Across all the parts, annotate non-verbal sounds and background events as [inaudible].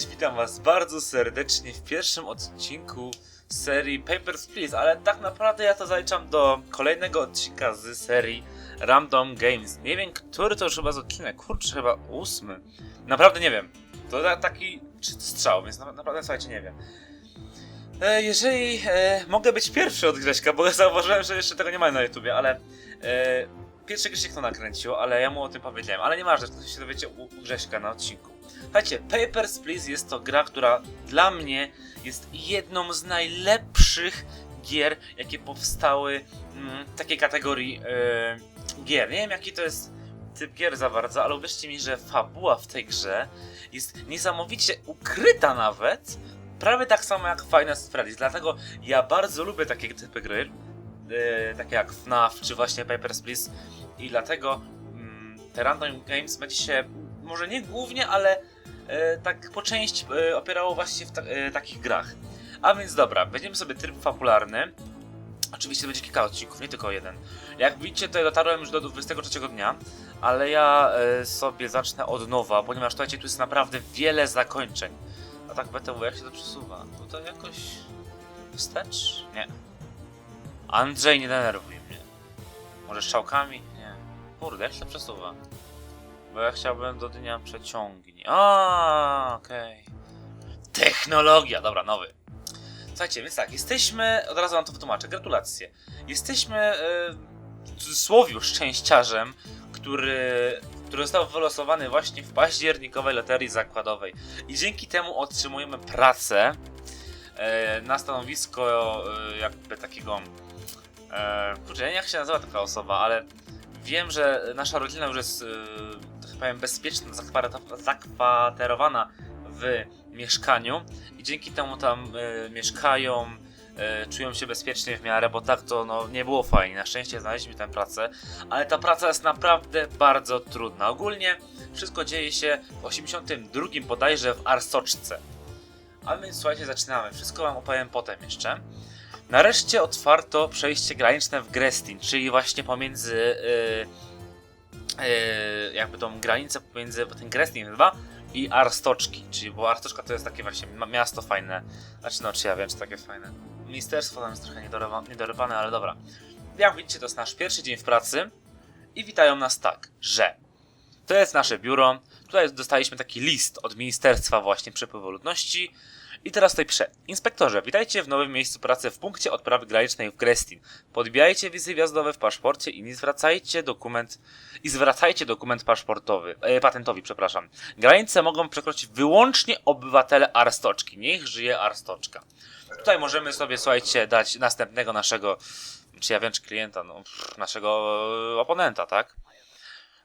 Cześć, witam was bardzo serdecznie w pierwszym odcinku serii Papers, Please, ale tak naprawdę ja to zaliczam do kolejnego odcinka z serii Random Games. Nie wiem, który to już chyba z odcinek, kurczę, chyba ósmy. Naprawdę nie wiem. To ta- taki czysty strzał, więc na, naprawdę słuchajcie, nie wiem. E, jeżeli e, mogę być pierwszy od Grześka, bo zauważyłem, że jeszcze tego nie ma na YouTubie, ale e, pierwszy Grzesiek to nakręcił, ale ja mu o tym powiedziałem, ale nieważne, to się dowiecie u Grześka na odcinku. Słuchajcie, Papers, Please jest to gra, która dla mnie jest jedną z najlepszych gier, jakie powstały mm, w takiej kategorii e, gier. Nie wiem, jaki to jest typ gier za bardzo, ale uwierzcie mi, że fabuła w tej grze jest niesamowicie ukryta nawet, prawie tak samo jak Final Freddy's. Dlatego ja bardzo lubię takie typy gry, e, takie jak FNAF czy właśnie Papers, Please i dlatego mm, te Random Games będzie się może nie głównie, ale e, tak po części e, opierało właśnie w ta, e, takich grach. A więc dobra, weźmiemy sobie tryb fabularny. Oczywiście będzie kilka odcinków, nie tylko jeden. Jak widzicie, tutaj dotarłem już do 23 dnia, ale ja e, sobie zacznę od nowa, ponieważ słuchajcie, tu jest naprawdę wiele zakończeń. A tak BTW, jak się to przesuwa? Tutaj jakoś wstecz? Nie. Andrzej, nie denerwuj mnie. Może strzałkami? Nie. Kurde, jak się to przesuwa? Bo ja chciałbym do dnia przeciągni. A, okej. Technologia, dobra, nowy. Słuchajcie, więc tak, jesteśmy, od razu wam to wytłumaczę, gratulacje. Jesteśmy, e, w cudzysłowie, szczęściarzem, który, który został wylosowany właśnie w październikowej loterii zakładowej. I dzięki temu otrzymujemy pracę e, na stanowisko e, jakby takiego... E, kurczę, nie jak się nazywa taka osoba, ale wiem, że nasza rodzina już jest, e, powiem, bezpieczna, zakwaterowana w mieszkaniu i dzięki temu tam e, mieszkają, e, czują się bezpiecznie w miarę, bo tak to no, nie było fajnie. Na szczęście znaleźliśmy tę pracę, ale ta praca jest naprawdę bardzo trudna. Ogólnie wszystko dzieje się w 82 bodajże w Arsoczce. A więc słuchajcie, zaczynamy. Wszystko wam opowiem potem jeszcze. Nareszcie otwarto przejście graniczne w Grestin, czyli właśnie pomiędzy yy, jakby tą granicę pomiędzy ten Grestin 2 i Arstoczki, czyli bo Arstoczka to jest takie właśnie miasto fajne. Znaczy no, czy ja wiem, czy takie fajne. Ministerstwo tam jest trochę niedorywa- niedorywane, ale dobra. Jak widzicie, to jest nasz pierwszy dzień w pracy i witają nas tak, że to jest nasze biuro. Tutaj dostaliśmy taki list od Ministerstwa właśnie Przepływu Ludności. I teraz tutaj piszę. Inspektorze, witajcie w nowym miejscu pracy w punkcie odprawy granicznej w Grestin. Podbijajcie wizy wjazdowe w paszporcie i nie zwracajcie dokument i zwracajcie dokument paszportowy, e, patentowi, przepraszam. Granice mogą przekroczyć wyłącznie obywatele Arstoczki. Niech żyje Arstoczka. Tutaj możemy sobie, słuchajcie, dać następnego naszego, czy ja wiem, czy klienta, no, pff, naszego e, oponenta, tak?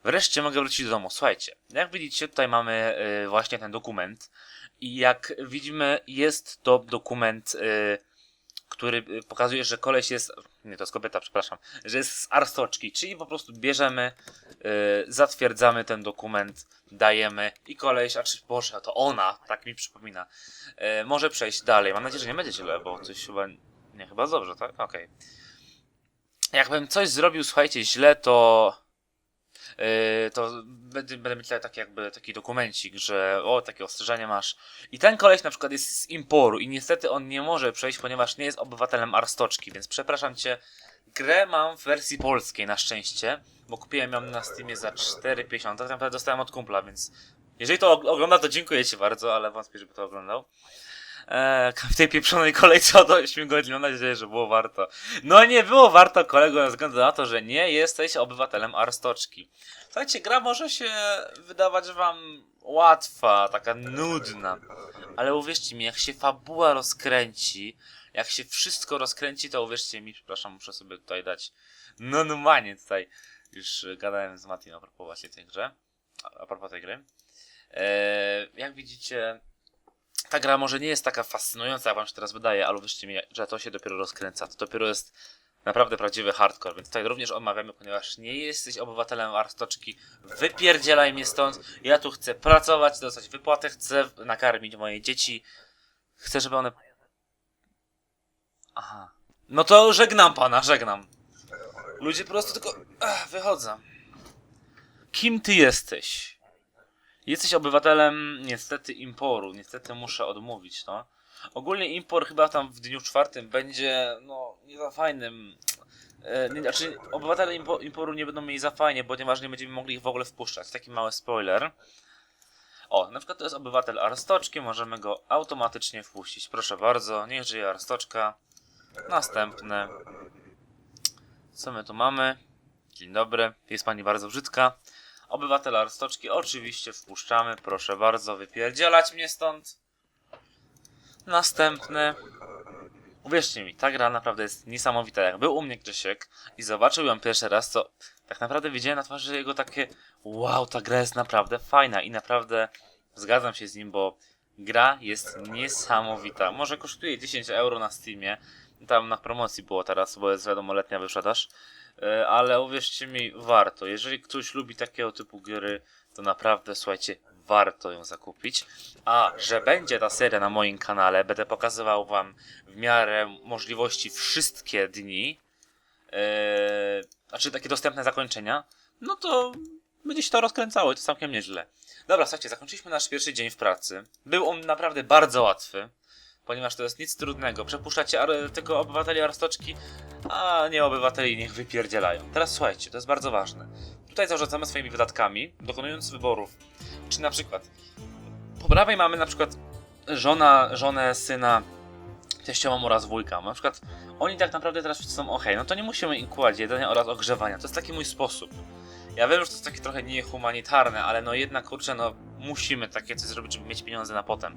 Wreszcie mogę wrócić do domu. Słuchajcie, jak widzicie, tutaj mamy y, właśnie ten dokument. I jak widzimy, jest to dokument, y, który pokazuje, że koleś jest. Nie, to jest kobieta, przepraszam. Że jest z Arstoczki, czyli po prostu bierzemy, y, zatwierdzamy ten dokument, dajemy i koleś, a czy Boże, to ona, tak mi przypomina, y, może przejść dalej. Mam nadzieję, że nie będzie źle, bo coś chyba. Nie, chyba dobrze, tak? Okej. Jakbym coś zrobił, słuchajcie, źle, to. Yy, to będę, będę mieć taki jakby taki dokumencik, że o, takie ostrzeżenie masz. I ten koleś na przykład jest z Imporu i niestety on nie może przejść, ponieważ nie jest obywatelem Arstoczki, więc przepraszam cię. Grę mam w wersji polskiej na szczęście, bo kupiłem ją na Steamie za 4,50, tak naprawdę dostałem od kumpla, więc jeżeli to og- ogląda, to dziękuję ci bardzo, ale wątpię, żeby to oglądał. Eee, w tej pieprzonej kolejce od 8 godzin, mam nadzieję, że było warto. No nie było warto, kolego, ze względu na to, że nie jesteś obywatelem Arstoczki. Słuchajcie, gra może się wydawać wam łatwa, taka nudna, ale uwierzcie mi, jak się fabuła rozkręci, jak się wszystko rozkręci, to uwierzcie mi, przepraszam, muszę sobie tutaj dać no tutaj, już gadałem z Matim a propos właśnie tej grze, a propos tej gry. Eee, jak widzicie, ta gra może nie jest taka fascynująca, jak wam się teraz wydaje, ale uwierzcie mi, że to się dopiero rozkręca, to dopiero jest naprawdę prawdziwy hardcore, więc tutaj również odmawiamy, ponieważ nie jesteś obywatelem Arstoczki, wypierdzielaj mnie stąd, ja tu chcę pracować, dostać wypłatę, chcę nakarmić moje dzieci, chcę, żeby one... Aha. No to żegnam pana, żegnam. Ludzie po prostu tylko... Ach, wychodzą. Kim ty jesteś? Jesteś obywatelem niestety Imporu. Niestety muszę odmówić, no. Ogólnie Impor chyba tam w dniu czwartym będzie, no, nie za fajnym. E, nie, znaczy, obywatele Impo, Imporu nie będą mieli za fajnie, ponieważ nie będziemy mogli ich w ogóle wpuszczać. Taki mały spoiler. O, na przykład to jest obywatel Arstoczki, możemy go automatycznie wpuścić. Proszę bardzo, niech żyje Arstoczka. Następne. Co my tu mamy? Dzień dobry, jest pani bardzo brzydka. Obywatela Arstoczki oczywiście wpuszczamy, proszę bardzo, wypierdzielać mnie stąd. Następny. Uwierzcie mi, ta gra naprawdę jest niesamowita. Jak był u mnie Grzesiek i zobaczył ją pierwszy raz, to tak naprawdę widziałem na twarzy jego takie wow, ta gra jest naprawdę fajna i naprawdę zgadzam się z nim, bo gra jest niesamowita. Może kosztuje 10 euro na Steamie, tam na promocji było teraz, bo jest wiadomo letnia wyprzedaż, ale uwierzcie mi, warto. Jeżeli ktoś lubi takiego typu gry, to naprawdę, słuchajcie, warto ją zakupić. A że będzie ta seria na moim kanale, będę pokazywał wam w miarę możliwości wszystkie dni, e, znaczy takie dostępne zakończenia, no to będzie się to rozkręcało i to całkiem nieźle. Dobra, słuchajcie, zakończyliśmy nasz pierwszy dzień w pracy. Był on naprawdę bardzo łatwy, ponieważ to jest nic trudnego. Przepuszczacie tylko obywateli Arstoczki, a nie obywateli niech wypierdzielają. Teraz słuchajcie, to jest bardzo ważne. Tutaj zarządzamy swoimi wydatkami, dokonując wyborów. Czy na przykład po prawej mamy na przykład żona, żonę, syna, teściową oraz wujka. Na przykład oni tak naprawdę teraz wszyscy są ok, no to nie musimy im kłaść jedzenia oraz ogrzewania. To jest taki mój sposób. Ja wiem, że to jest takie trochę niehumanitarne, ale no jednak kurczę, no musimy takie coś zrobić, żeby mieć pieniądze na potem.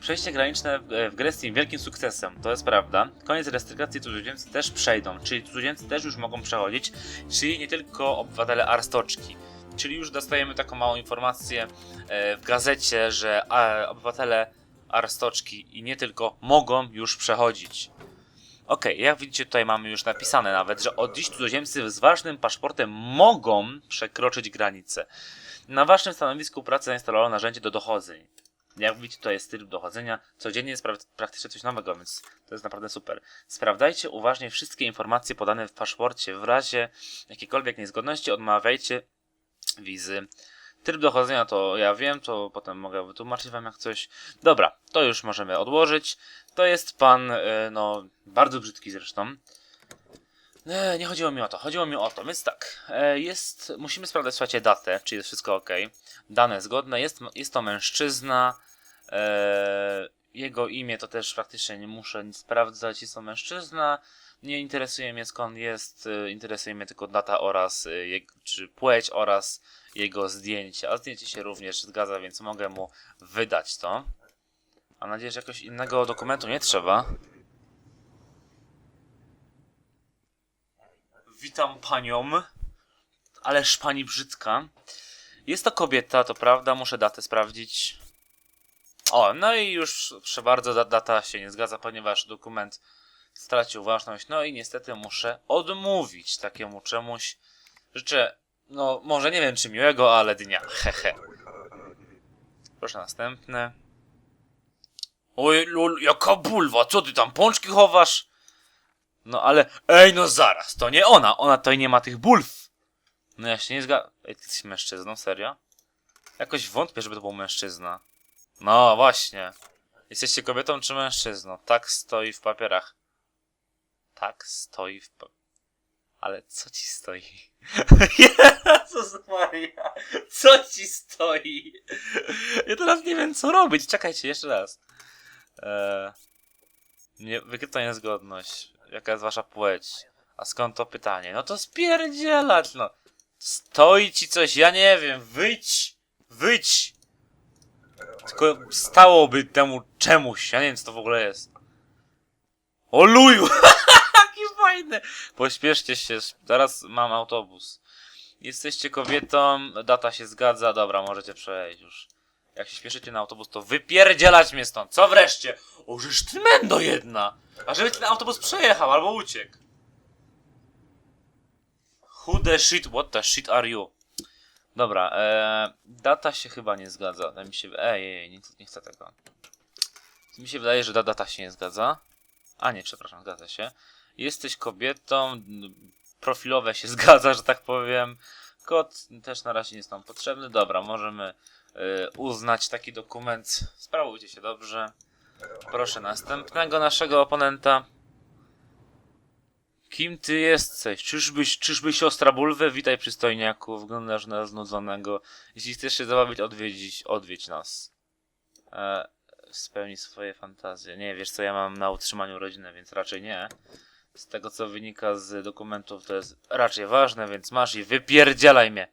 Przejście graniczne w grę jest wielkim sukcesem, to jest prawda. Koniec restrykcji cudzoziemcy też przejdą, czyli cudzoziemcy też już mogą przechodzić, czyli nie tylko obywatele Arstoczki. Czyli już dostajemy taką małą informację e, w gazecie, że obywatele Arstoczki i nie tylko mogą już przechodzić. Okej, jak widzicie tutaj mamy już napisane nawet, że od dziś cudzoziemcy z ważnym paszportem mogą przekroczyć granicę. Na waszym stanowisku pracy zainstalowano narzędzie do dochodzeń. Jak widzicie, to jest styl dochodzenia. Codziennie jest pra- praktycznie coś nowego, więc to jest naprawdę super. Sprawdzajcie uważnie wszystkie informacje podane w paszporcie. W razie jakiejkolwiek niezgodności odmawiajcie wizy. Tryb dochodzenia to ja wiem, to potem mogę wytłumaczyć wam jak coś. Dobra, to już możemy odłożyć. To jest pan, e, no, bardzo brzydki zresztą. E, Nie chodziło mi o to, chodziło mi o to, więc tak, e, jest, musimy sprawdzać, słuchajcie, datę, czy jest wszystko ok. Dane zgodne, jest, jest to mężczyzna, e, jego imię to też praktycznie nie muszę nic sprawdzać, jest to mężczyzna, nie interesuje mnie skąd jest, e, interesuje mnie tylko data oraz, e, czy płeć oraz jego zdjęcie, a zdjęcie się również zgadza, więc mogę mu wydać to. Mam nadzieję, że jakoś innego dokumentu nie trzeba. Witam panią. Ależ pani brzydka. Jest to kobieta, to prawda, muszę datę sprawdzić. O, no i już proszę bardzo, da- data się nie zgadza, ponieważ dokument stracił ważność. No i niestety muszę odmówić takiemu czemuś. Życzę, no może nie wiem czy miłego, ale dnia. Hehe. Proszę następne. Oj, lol, jaka bulwa, co ty tam pączki chowasz? No ale, ej no zaraz, to nie ona, ona tutaj nie ma tych bulw. No ja się nie zgadzam. Ej, ty jesteś mężczyzną, serio? Jakoś wątpię, żeby to był mężczyzna. No właśnie. Jesteście kobietą czy mężczyzną? Tak stoi w papierach. Tak stoi w pa... Ale co ci stoi? [laughs] Jezus Maria! Co ci stoi? Ja teraz nie wiem co robić. Czekajcie, jeszcze raz. Eee, nie, wykryta niezgodność. Jaka jest wasza płeć? A skąd to pytanie? No to spierdzielać, no. Stoi ci coś, ja nie wiem. Wyjdź! Wyjdź! Tylko stałoby temu czemuś. Ja nie wiem, co to w ogóle jest. O luju! [laughs] Jaki fajny! Pośpieszcie się, zaraz mam autobus. Jesteście kobietą, data się zgadza, dobra, możecie przejść już. Jak się śpieszycie na autobus, to wypierdzielać mnie stąd. Co wreszcie? O, żeż ty mendo jedna! A żeby ten autobus przejechał albo uciekł. Who the shit, what the shit are you? Dobra, e, data się chyba nie zgadza. Mi się, ej, ej, nie, nie chcę tego. Mi się wydaje, że da, data się nie zgadza. A nie, przepraszam, zgadza się. Jesteś kobietą, profilowe się [laughs] zgadza, że tak powiem. Kod też na razie nie jest nam potrzebny. Dobra, możemy y, uznać taki dokument. Sprawujcie się dobrze. Proszę następnego naszego oponenta. Kim ty jesteś? Czyżbyś, czyżby siostra Bulwy? Witaj przystojniaku, wyglądasz na znudzonego. Jeśli chcesz się zabawić, odwiedzić, odwiedź nas. E, spełni swoje fantazje. Nie, wiesz co, ja mam na utrzymaniu rodzinę, więc raczej nie. Z tego co wynika z dokumentów, to jest raczej ważne, więc masz i wypierdzielaj mnie.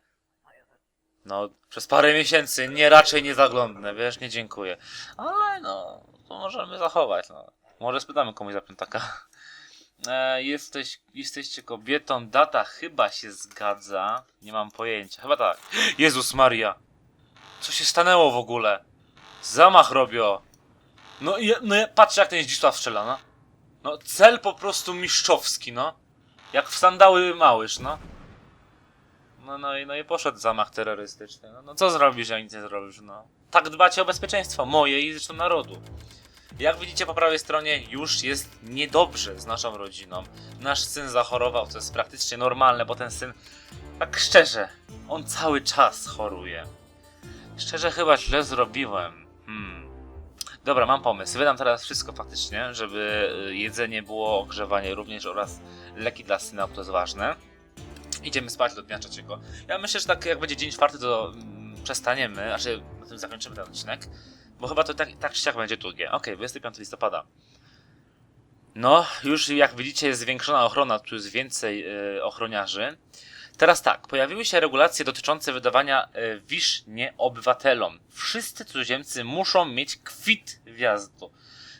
No, przez parę miesięcy nie raczej nie zaglądnę, wiesz, nie dziękuję. Ale no, to możemy zachować, no. Może spytamy komuś za piątaka. E, jesteś, jesteście kobietą, data chyba się zgadza. Nie mam pojęcia, chyba tak. Jezus Maria! Co się stanęło w ogóle? Zamach robią. No i no, i patrzcie jak ten Zdzisław strzela, no. No cel po prostu mistrzowski, no. Jak w sandały małyż, no. No, no, i, no i poszedł zamach terrorystyczny. No, no co zrobisz, jak nic nie zrobisz, no. Tak dbacie o bezpieczeństwo moje i zresztą narodu. Jak widzicie po prawej stronie, już jest niedobrze z naszą rodziną. Nasz syn zachorował, co jest praktycznie normalne, bo ten syn, tak szczerze, on cały czas choruje. Szczerze chyba źle zrobiłem. Dobra, mam pomysł. Wydam teraz wszystko faktycznie, żeby y, jedzenie było, ogrzewanie również oraz leki dla syna, bo to jest ważne. Idziemy spać do dnia trzeciego. Ja myślę, że tak jak będzie dzień czwarty, to mm, przestaniemy, znaczy na tym zakończymy ten odcinek. Bo chyba to tak, tak siak będzie długie. Okej, 25 listopada. No, już jak widzicie jest zwiększona ochrona, tu jest więcej y, ochroniarzy. Teraz tak, pojawiły się regulacje dotyczące wydawania y, wisz nieobywatelom. Wszyscy cudzoziemcy muszą mieć kwit wjazdu.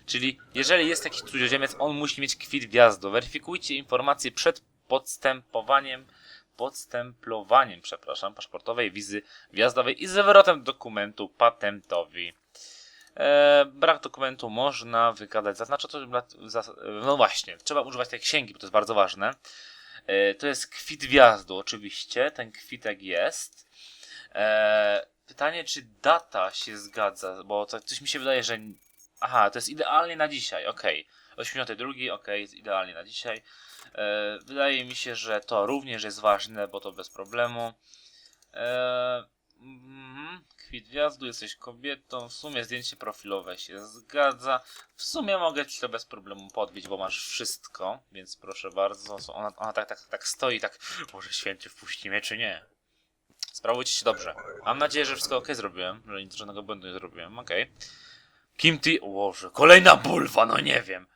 Czyli jeżeli jest jakiś cudzoziemiec, on musi mieć kwit wjazdu. Weryfikujcie informacje przed podstępowaniem, podstemplowaniem, przepraszam, paszportowej wizy wjazdowej i zwrotem dokumentu patentowi. E, brak dokumentu można wykazać. Zaznacza to, no właśnie, trzeba używać tej księgi, bo to jest bardzo ważne. E, to jest kwit wjazdu, oczywiście. Ten kwitek jest. E, pytanie, czy data się zgadza, bo coś mi się wydaje, że. Aha, to jest idealnie na dzisiaj, okej. 82, okej, jest idealnie na dzisiaj. E, wydaje mi się, że to również jest ważne, bo to bez problemu. Wjazdu, jesteś kobietą, w sumie zdjęcie profilowe się zgadza. W sumie mogę ci to bez problemu podbić, bo masz wszystko, więc proszę bardzo. Ona, ona tak, tak, tak stoi, tak, może święty wpuści mnie, czy nie? Sprawujcie się dobrze. Mam nadzieję, że wszystko ok zrobiłem, że nic żadnego błędu nie zrobiłem, okej. Kim ty... O Boże, kolejna bulwa, no nie wiem.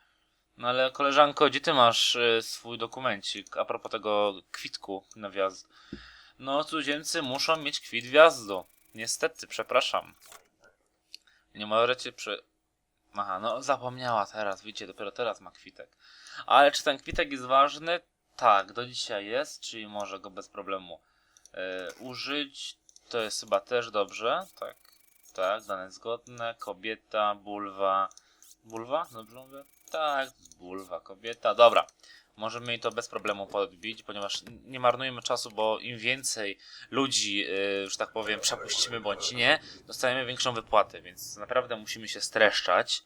No ale koleżanko, gdzie ty masz y, swój dokumencik a propos tego kwitku na wjazd? No, cudzoziemcy muszą mieć kwit wjazdu. Niestety, przepraszam. Nie możecie przy... Aha, no zapomniała teraz, widzicie, dopiero teraz ma kwitek. Ale czy ten kwitek jest ważny? Tak, do dzisiaj jest, czyli może go bez problemu e, użyć. To jest chyba też dobrze, tak. Tak, dane zgodne, kobieta, bulwa. Bulwa? Dobrze mówię? Tak, bulwa, kobieta, dobra. Możemy jej to bez problemu podbić, ponieważ nie marnujmy czasu, bo im więcej ludzi, yy, że tak powiem, przepuścimy bądź nie, dostajemy większą wypłatę, więc naprawdę musimy się streszczać.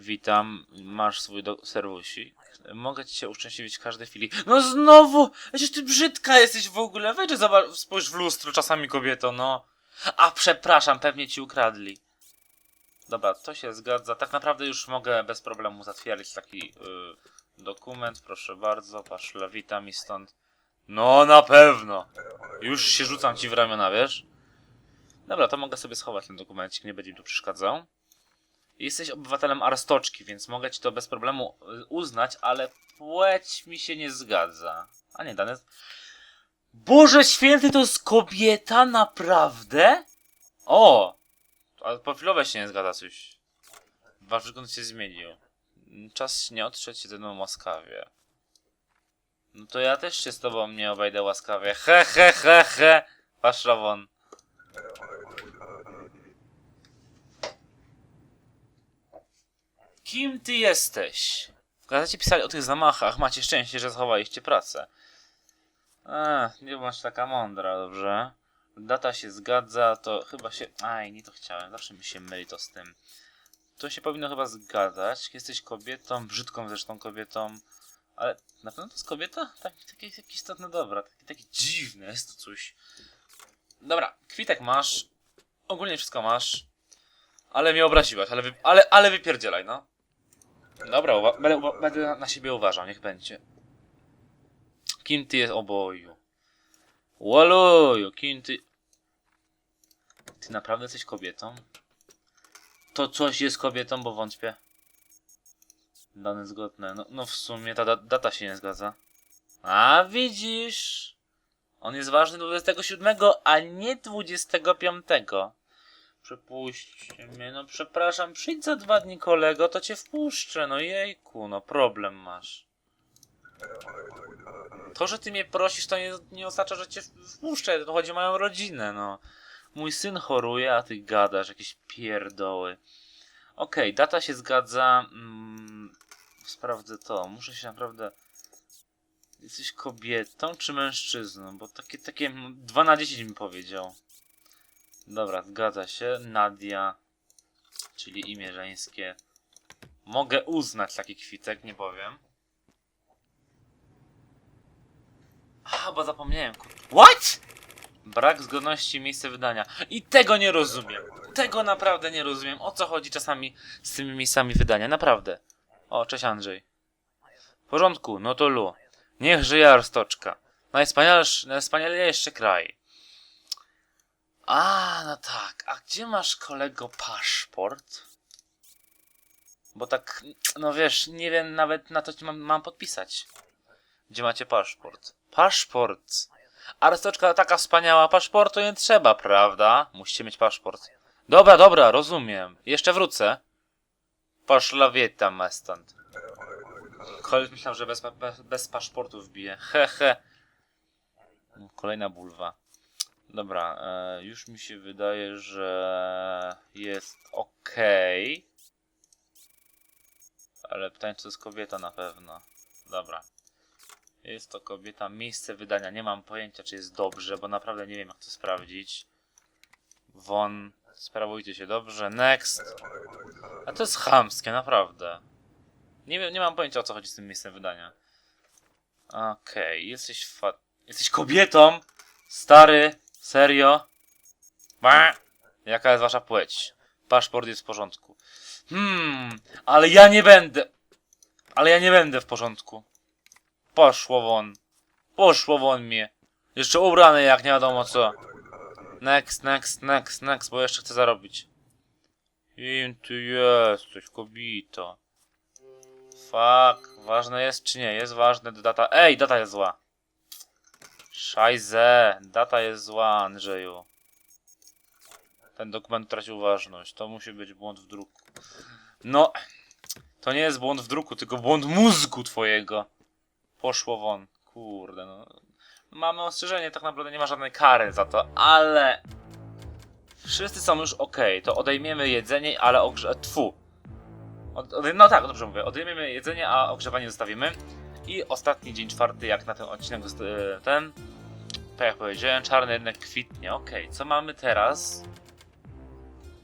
Witam, masz swój do-. Mogę ci się uszczęśliwić w każdej chwili. No znowu! Przecież ty brzydka jesteś w ogóle. Wejdź, zobacz, spójrz w lustro czasami kobieto, no. A przepraszam, pewnie ci ukradli. Dobra, to się zgadza. Tak naprawdę już mogę bez problemu zatwierdzić taki y, dokument. Proszę bardzo, patrz, lewita mi stąd. No na pewno. Już się rzucam ci w ramiona, wiesz? Dobra, to mogę sobie schować ten dokumencik, nie będzie mi tu przeszkadzał. Jesteś obywatelem Arstoczki, więc mogę ci to bez problemu y, uznać, ale płeć mi się nie zgadza. A nie, dane... Boże święty, to jest kobieta, naprawdę? O! Ale profilowe się nie zgadza coś. Wasz wygląd się zmienił. Czas nie otrzeć się ze mną łaskawie. No to ja też się z tobą nie obejdę łaskawie. He he he he! Patrz. Kim ty jesteś? W gazecie pisali o tych zamachach. Macie szczęście, że zachowaliście pracę. Ech, nie bądź taka mądra, dobrze? Data się zgadza, to chyba się... Aj, nie to chciałem. Zawsze mi się myli to z tym. To się powinno chyba zgadzać. Jesteś kobietą, brzydką zresztą kobietą. Ale na pewno to jest kobieta? Tak, takie jakieś istotne dobra. Takie, takie dziwne jest to coś. Dobra, kwitek masz. Ogólnie wszystko masz. Ale mnie obraziłaś, ale, wy, ale, ale wypierdzielaj, no. Dobra, uwa- będę, uwa- będę na- na siebie uważał, niech będzie. Kim ty jest oboju? Łaluju, kim ty... Ty naprawdę jesteś kobietą? To coś jest kobietą, bo wątpię. Dane zgodne. No, no w sumie ta da data się nie zgadza. A widzisz? On jest ważny 27, a nie 25. Przepuśćcie mnie, no przepraszam, przyjdź za dwa dni kolego, to cię wpuszczę, no jejku, no problem masz. To, że ty mnie prosisz, to nie, nie oznacza, że cię wpuszczę, to chodzi o moją rodzinę, no. Mój syn choruje, a ty gadasz, jakieś pierdoły. Okej, data się zgadza. Mm, sprawdzę to. Muszę się naprawdę. Jesteś kobietą czy mężczyzną? Bo takie, takie mm, 2 na 10 mi powiedział. Dobra, zgadza się. Nadia, czyli imię żeńskie. Mogę uznać taki kwitek, nie powiem. A, bo zapomniałem. What? Brak zgodności miejsca wydania. I tego nie rozumiem. Tego naprawdę nie rozumiem. O co chodzi czasami z tymi miejscami wydania? Naprawdę. O, cześć Andrzej. W porządku, no to Lu. Niech żyje Arstoczka. Najwspanialszy, najwspanialejszy kraj. A, no tak. A gdzie masz kolego paszport? Bo tak, no wiesz, nie wiem nawet na to ci mam, mam podpisać. Gdzie macie paszport? Paszport. Arstoczka taka wspaniała, paszportu nie trzeba, prawda? Musicie mieć paszport. Dobra, dobra, rozumiem. Jeszcze wrócę. Poszlawieta ma stąd. Koleś myślał, że bez, bez, bez paszportu wbije. He, he. Kolejna bulwa. Dobra, e, już mi się wydaje, że jest ok. Ale pytanie, czy to jest kobieta na pewno. Dobra. Jest to kobieta. Miejsce wydania. Nie mam pojęcia, czy jest dobrze, bo naprawdę nie wiem, jak to sprawdzić. Won. Sprawujcie się dobrze. Next. A to jest chamskie, naprawdę. Nie wiem, nie mam pojęcia, o co chodzi z tym miejscem wydania. Okej, jesteś fa... Jesteś kobietą? Stary? Serio? Ba! Jaka jest wasza płeć? Paszport jest w porządku. Hmm, ale ja nie będę. Ale ja nie będę w porządku. Poszło won. Poszło won mnie. Jeszcze ubrany jak nie wiadomo co. Next, next, next, next, bo jeszcze chcę zarobić. Kim ty jesteś, kobito? Fuck, ważne jest czy nie? Jest ważne, data... Ej, data jest zła. Szajze, data jest zła, Andrzeju. Ten dokument tracił ważność. To musi być błąd w druku. No, to nie jest błąd w druku, tylko błąd mózgu twojego. Poszło won. Kurde, no. Mamy ostrzeżenie, tak naprawdę nie ma żadnej kary za to, ale... Wszyscy są już ok, to odejmiemy jedzenie, ale ogrze... Tfu. Od, od, no tak, dobrze mówię. Odejmiemy jedzenie, a ogrzewanie zostawimy. I ostatni dzień czwarty, jak na ten odcinek e, ten. Tak jak powiedziałem, czarny jednak kwitnie. Okej, co mamy teraz?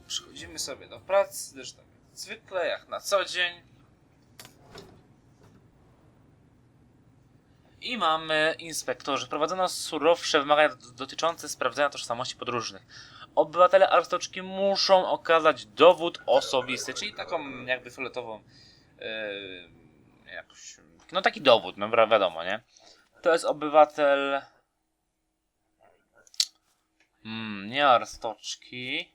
Przechodzimy sobie do pracy, zresztą zwykle, jak na co dzień. I mamy inspektorzy. Prowadzono surowsze wymagania dotyczące sprawdzenia tożsamości podróżnych. Obywatele Arstoczki muszą okazać dowód osobisty, czyli taką jakby fioletową yy, jakoś, no taki dowód, no wi- wiadomo, nie? To jest obywatel mm, nie Arstoczki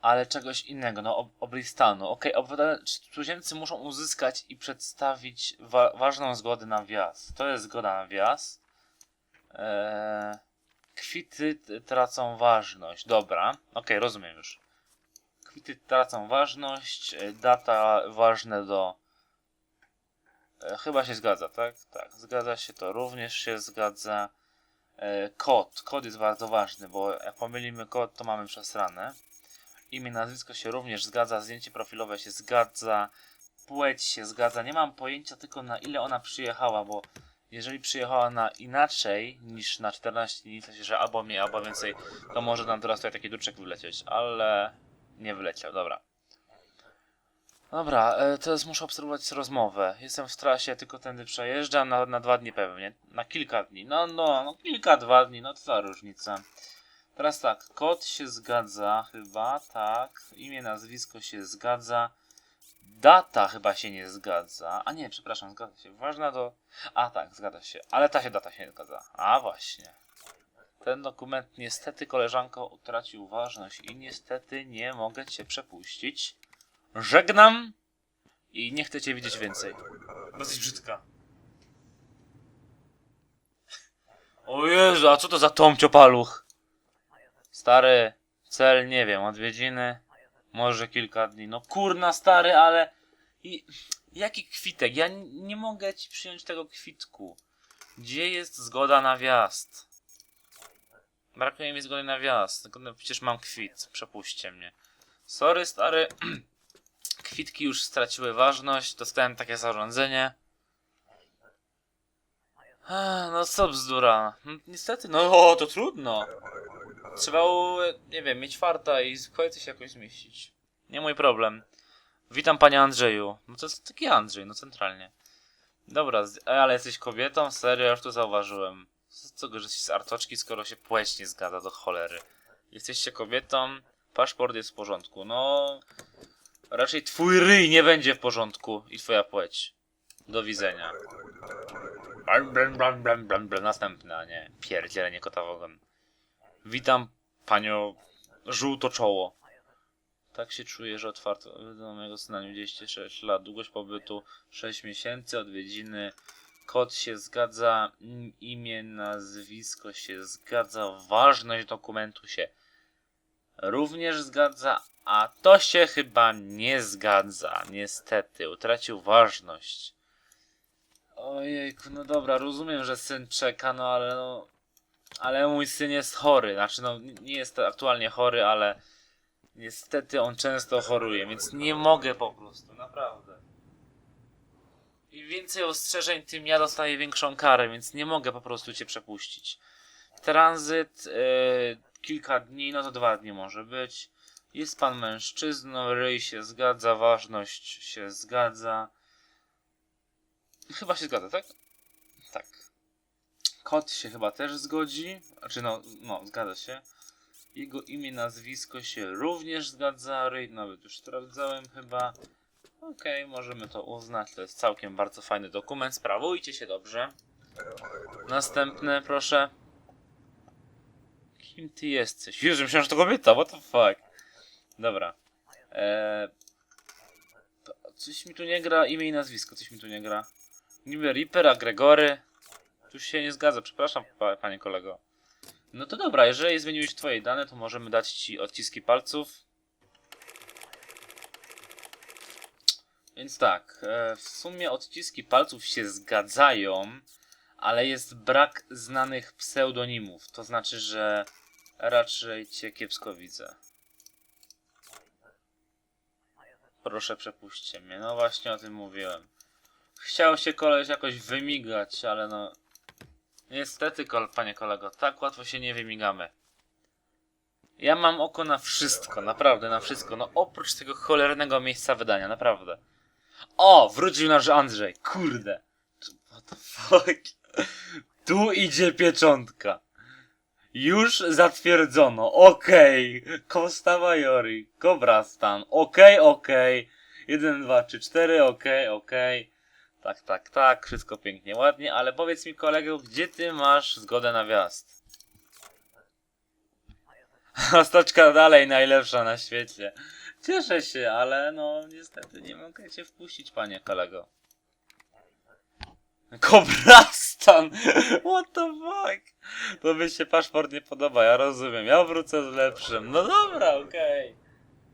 ale czegoś innego, no ob Obristanu. Okej, obywatele cudzoziemcy muszą uzyskać i przedstawić wa ważną zgodę na wjazd. To jest zgoda na wjazd. Eee, kwity tracą ważność. Dobra, okej, rozumiem już. Kwity tracą ważność, e, data ważne do... E, chyba się zgadza, tak? Tak, zgadza się, to również się zgadza. E, kod, kod jest bardzo ważny, bo jak pomylimy kod, to mamy przesrane. Imię, nazwisko się również zgadza, zdjęcie profilowe się zgadza, płeć się zgadza. Nie mam pojęcia tylko na ile ona przyjechała, bo jeżeli przyjechała na inaczej niż na 14 dni, w sensie, że albo mniej, albo więcej, to może nam teraz tutaj taki duczek wylecieć, ale nie wyleciał, dobra. Dobra, e, teraz muszę obserwować rozmowę. Jestem w trasie, tylko tędy przejeżdżam na, na dwa dni pewnie. Na kilka dni. No, no, no kilka, dwa dni, no to ta różnica. Teraz tak, kod się zgadza chyba, tak. Imię, nazwisko się zgadza. Data chyba się nie zgadza. A nie, przepraszam, zgadza się. Ważna do... A tak, zgadza się. Ale ta się data się nie zgadza. A właśnie. Ten dokument niestety, koleżanko, utracił ważność i niestety nie mogę cię przepuścić. Żegnam i nie chcę cię widzieć więcej. Dosyć brzydka. O Jezu, a co to za tomciopaluch? Stary, cel, nie wiem, odwiedziny, może kilka dni. No kurna, stary, ale... I... Jaki kwitek? Ja nie mogę ci przyjąć tego kwitku. Gdzie jest zgoda na wjazd? Brakuje mi zgody na wjazd. No, przecież mam kwit. Przepuśćcie mnie. Sorry, stary. [clears throat] Kwitki już straciły ważność. Dostałem takie zarządzenie. No co bzdura. Niestety, no o, to trudno. Trzeba, nie wiem, mieć farta i w kolejce się jakoś zmieścić. Nie mój problem. Witam panie Andrzeju. No to jest taki Andrzej, no centralnie. Dobra, e, ale jesteś kobietą? Serio, już to zauważyłem. Co- Co że z artoczki, skoro się płeć nie zgadza do cholery. Jesteście kobietą, paszport jest w porządku. No, raczej twój ryj nie będzie w porządku i twoja płeć. Do widzenia. Blam, blam, blam, blam, blam, blam. Następne, a nie pierdzielenie kota w ogon. Witam panią żółto czoło. Tak się czuję, że otwarto do mojego syna 26 lat, długość pobytu 6 miesięcy, odwiedziny, kod się zgadza, im- imię, nazwisko się zgadza, ważność dokumentu się również zgadza, a to się chyba nie zgadza, niestety, utracił ważność. Ojejku, no dobra, rozumiem, że syn czeka, no ale no... Ale mój syn jest chory, znaczy no nie jest aktualnie chory, ale niestety on często choruje, więc nie mogę po prostu, naprawdę. Im więcej ostrzeżeń, tym ja dostaję większą karę, więc nie mogę po prostu cię przepuścić. Tranzyt, yy, kilka dni, no to dwa dni może być. Jest pan mężczyzną, ryj się zgadza, ważność się zgadza. Chyba się zgadza, tak? Kot się chyba też zgodzi. Znaczy, no, no, zgadza się. Jego imię, nazwisko się również zgadza. Ryj nawet już sprawdzałem chyba. Okej, możemy to uznać. To jest całkiem bardzo fajny dokument. Sprawujcie się dobrze. Następne, proszę. Kim ty jesteś? Jezu, myślałem, że to kobieta, what the fuck. Dobra. Eee, coś mi tu nie gra, imię i nazwisko, coś mi tu nie gra. Niby Reaper, a Gregory. Tu się nie zgadza, przepraszam, pa, panie kolego. No to dobra, jeżeli zmieniłeś twoje dane, to możemy dać ci odciski palców. Więc tak, e, w sumie odciski palców się zgadzają, ale jest brak znanych pseudonimów. To znaczy, że raczej cię kiepsko widzę. Proszę przepuśćcie mnie. No właśnie o tym mówiłem. Chciał się koleś jakoś wymigać, ale no... Niestety, kol, panie kolego, tak łatwo się nie wymigamy. Ja mam oko na wszystko, naprawdę na wszystko. No oprócz tego cholernego miejsca wydania, naprawdę. O, wrócił nasz Andrzej, kurde. What the fuck? Tu idzie pieczątka. Już zatwierdzono, okej. Costa Majori, Cobra Stan, okej, okej. 1, 2, 3, 4, okej, okej. Tak, tak, tak, wszystko pięknie, ładnie, ale powiedz mi kolego, gdzie ty masz zgodę na wjazd? [laughs] Stoczka dalej najlepsza na świecie. Cieszę się, ale no niestety nie mogę cię wpuścić, panie kolego. [laughs] Kobrastan! [laughs] What the fuck? To by się paszport nie podoba, ja rozumiem. Ja wrócę z lepszym. No dobra, okej.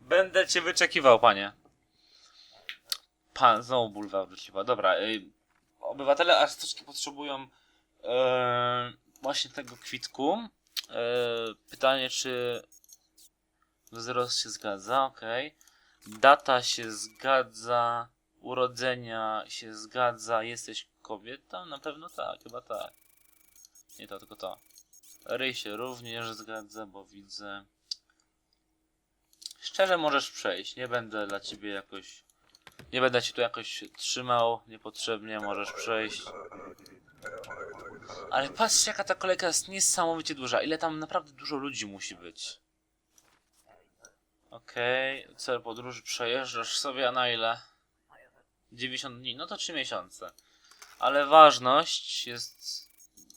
Będę cię wyczekiwał, panie. Pan, znowu bulwa wróciła. Dobra, y, obywatele aż potrzebują e, właśnie tego kwitku. E, pytanie, czy wzrost się zgadza, okej. Data się zgadza, urodzenia się zgadza, jesteś kobietą? Na pewno tak, chyba tak. Nie to, tylko to. Ryj się również zgadza, bo widzę. Szczerze możesz przejść, nie będę dla ciebie jakoś... Nie będę ci tu jakoś trzymał niepotrzebnie, możesz przejść. Ale patrzcie, jaka ta kolejka jest niesamowicie duża. Ile tam naprawdę dużo ludzi musi być. Okej, cel podróży przejeżdżasz sobie, a na ile? 90 dni, no to 3 miesiące. Ale ważność jest...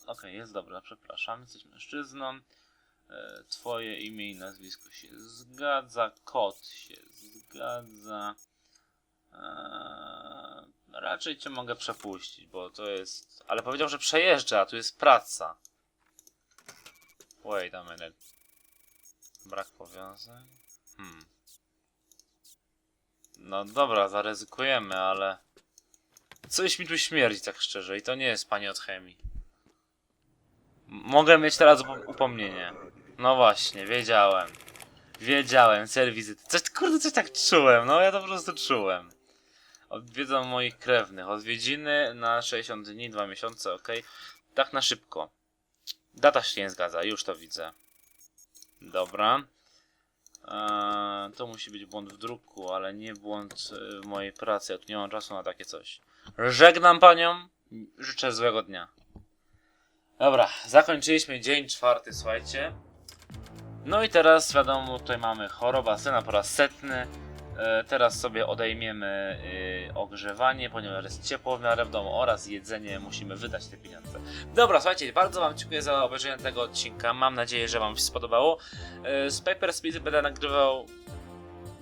Okej, jest dobra, przepraszam, jesteś mężczyzną. E, Twoje imię i nazwisko się zgadza, kod się zgadza. Eee, raczej cię mogę przepuścić, bo to jest... Ale powiedział, że przejeżdża, a tu jest praca. Wait a minute. Brak powiązań? Hmm. No dobra, zaryzykujemy, ale... Coś mi tu śmierdzi, tak szczerze, i to nie jest pani od chemii. Mogę mieć teraz upo- upomnienie. No właśnie, wiedziałem. Wiedziałem, cel wizyty. Coś, kurde, coś tak czułem, no ja to po prostu czułem. Odwiedzam moich krewnych. Odwiedziny na 60 dni, 2 miesiące, ok. Tak na szybko. Data się nie zgadza, już to widzę. Dobra. Eee, to musi być błąd w druku, ale nie błąd e, w mojej pracy. Ja tu nie mam czasu na takie coś. Żegnam panią. Życzę złego dnia. Dobra, zakończyliśmy dzień czwarty, słuchajcie. No i teraz wiadomo, tutaj mamy choroba syna po raz setny. E, teraz sobie odejmiemy y, ogrzewanie, ponieważ jest ciepło w miarę w domu oraz jedzenie, musimy wydać te pieniądze. Dobra, słuchajcie, bardzo Wam dziękuję za obejrzenie tego odcinka. Mam nadzieję, że Wam się spodobało. E, z Paper Speed będę nagrywał,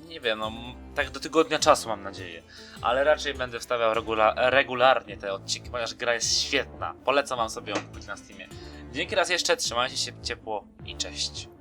nie wiem, no, tak do tygodnia czasu mam nadzieję. Ale raczej będę wstawiał regula regularnie te odcinki, ponieważ gra jest świetna. Polecam Wam sobie ją kupić na Steamie. Dzięki raz jeszcze, trzymajcie się ciepło i cześć.